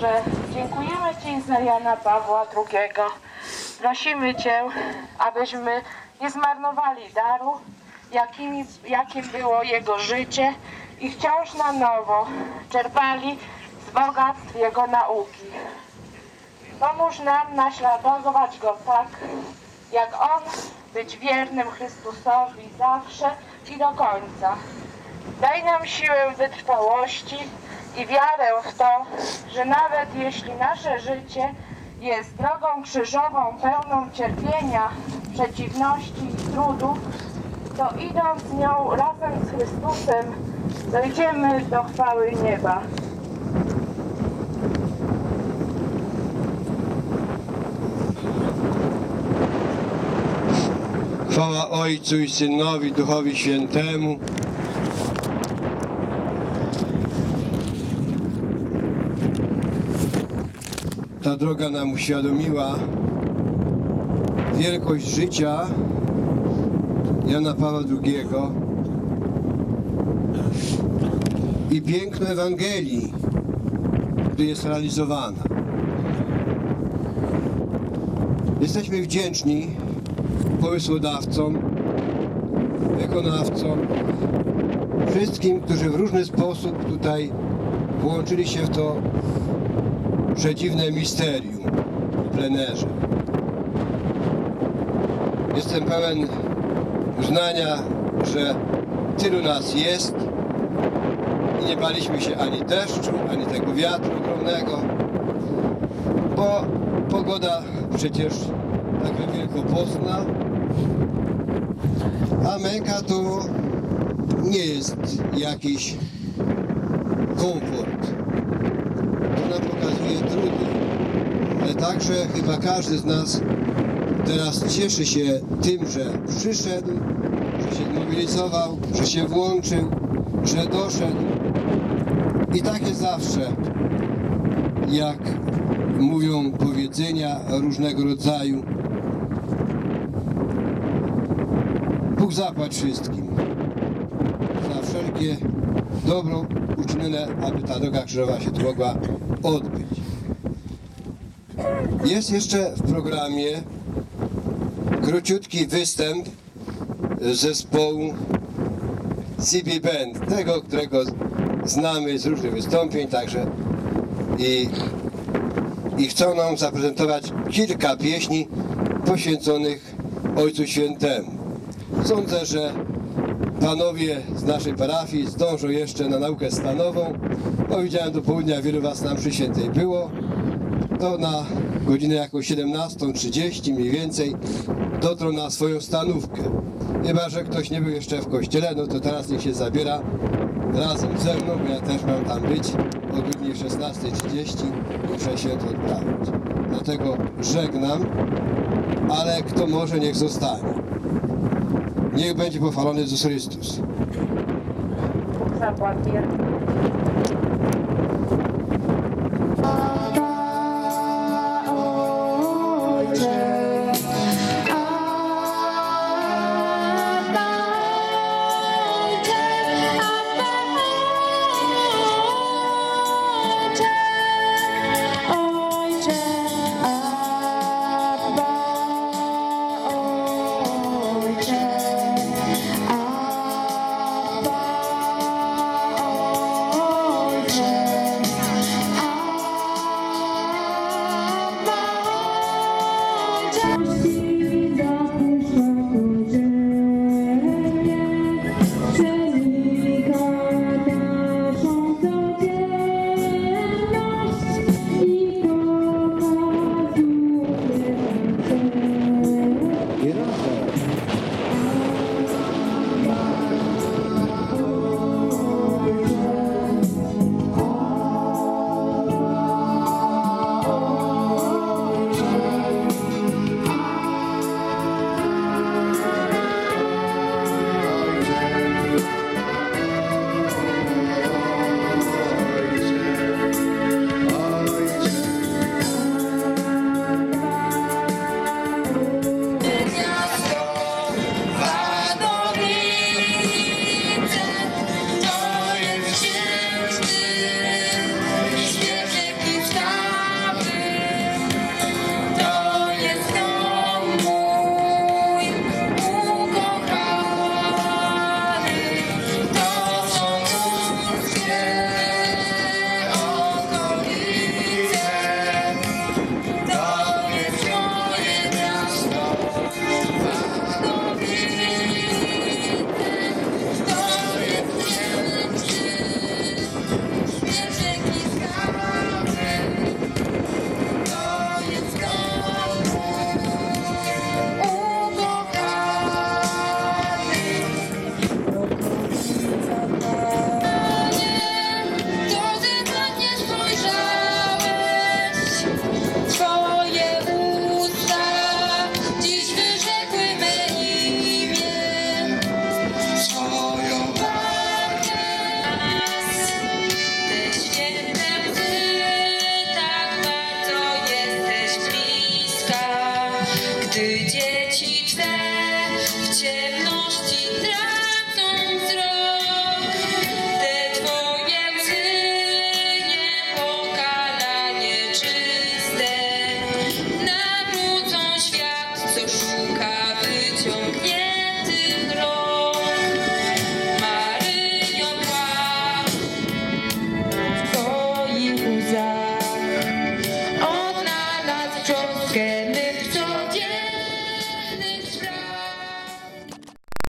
Boże, dziękujemy Ci za Jana Pawła II. Prosimy Cię, abyśmy nie zmarnowali daru, jakimi, jakim było Jego życie i wciąż na nowo czerpali z bogactw Jego nauki. Pomóż nam naśladować Go tak, jak On, być wiernym Chrystusowi zawsze i do końca. Daj nam siłę wytrwałości i wiarę w to, że nawet jeśli nasze życie jest drogą krzyżową pełną cierpienia, przeciwności i trudów, to idąc nią razem z Chrystusem dojdziemy do chwały nieba. Chwała Ojcu i Synowi, Duchowi Świętemu. Ta droga nam uświadomiła wielkość życia Jana Pawła II i piękno Ewangelii, gdy jest realizowana. Jesteśmy wdzięczni pomysłodawcom, wykonawcom, wszystkim, którzy w różny sposób tutaj włączyli się w to przedziwne misterium w plenerze. Jestem pełen uznania, że tylu nas jest i nie baliśmy się ani deszczu, ani tego wiatru ogromnego, bo pogoda przecież taka wielkopostna, a męka to nie jest jakiś komfort. Nam pokazuje trudy, ale także chyba każdy z nas teraz cieszy się tym, że przyszedł, że się zmobilizował, że się włączył, że doszedł. I tak jest zawsze, jak mówią powiedzenia różnego rodzaju. Bóg zapłać wszystkim za wszelkie dobro uczynione, aby ta droga krzyżowa się tu mogła odbyć. Jest jeszcze w programie króciutki występ zespołu CB Band, tego, którego znamy z różnych wystąpień, także i, i chcą nam zaprezentować kilka pieśni poświęconych Ojcu Świętemu. Sądzę, że panowie z naszej parafii zdążą jeszcze na naukę stanową. Bo widziałem do południa, wielu was nam świętej było. To na godzinę jakąś 17.30 mniej więcej dotrą na swoją stanówkę. Chyba, że ktoś nie był jeszcze w kościele, no to teraz niech się zabiera razem ze mną, bo ja też mam tam być o godzinie 16.30 muszę święto odprawić. Dlatego żegnam, ale kto może, niech zostanie. Niech będzie pochwalony zapłać wiernym.